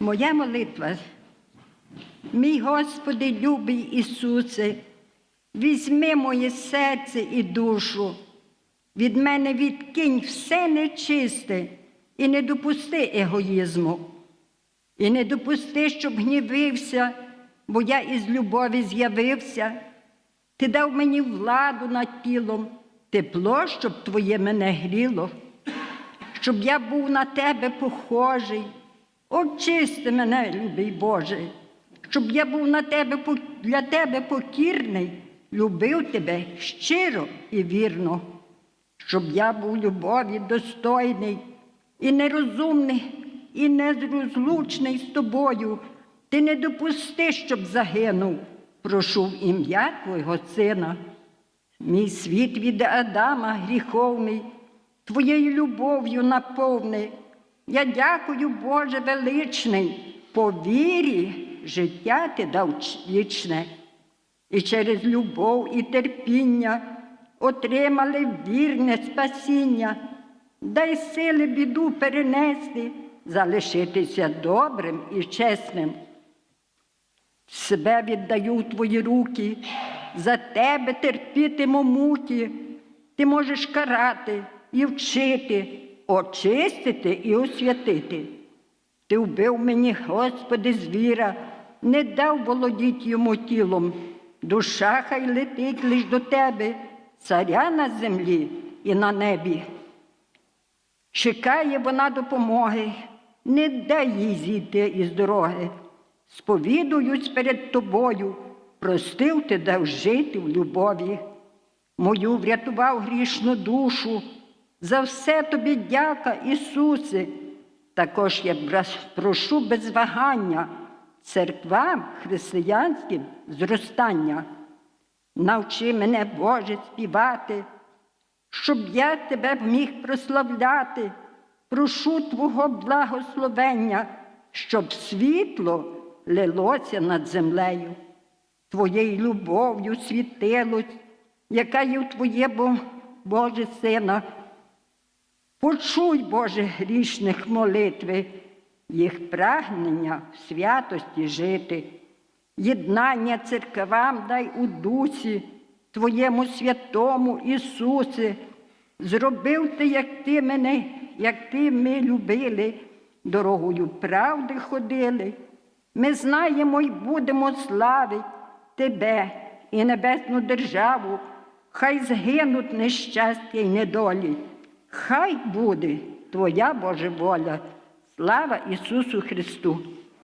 Моя молитва, мій Господи, любий Ісусе, візьми моє серце і душу, від мене відкинь все нечисте і не допусти егоїзму, і не допусти, щоб гнівився, бо я із любові з'явився. Ти дав мені владу над тілом, тепло, щоб твоє мене гріло, щоб я був на тебе похожий. Очисти мене, любий Боже, щоб я був на тебе для тебе покірний, любив тебе щиро і вірно, щоб я був любові достойний і нерозумний, і нерозлучний з тобою. Ти не допусти, щоб загинув. Прошу ім'я Твого Сина. Мій світ від Адама гріховний, Твоєю любов'ю наповни. Я дякую, Боже величний, по вірі життя ти дав вічне. І через любов і терпіння отримали вірне спасіння. Дай сили біду перенести, залишитися добрим і чесним. Себе віддаю в твої руки, за тебе терпітиму муки. Ти можеш карати і вчити, очистити і освятити. Ти вбив мені, Господи, звіра, не дав володіть йому тілом. Душа хай летить лиш до тебе, царя на землі і на небі. Чекає вона допомоги, не дай їй зійти із дороги. Сповідуюсь перед тобою, простив ти дав жити в любові. Мою врятував грішну душу. За все тобі дяка, Ісусе. Також я прошу без вагання церквам християнським зростання. Навчи мене, Боже, співати, щоб я тебе міг прославляти. Прошу Твого благословення, щоб світло лилося над землею, Твоєю любов'ю світилось, яка є в Твоєму, Боже Сина. Почуй, Боже, грішних молитви, їх прагнення в святості жити, єднання церквам дай у дусі, Твоєму святому Ісусе, зробив ти, як ти мене, як ти ми любили, дорогою правди ходили. Ми знаємо й будемо славити Тебе і небесну державу, хай згинуть нещастя й недолі. Хай буде Твоя Божа воля. Слава Ісусу Христу!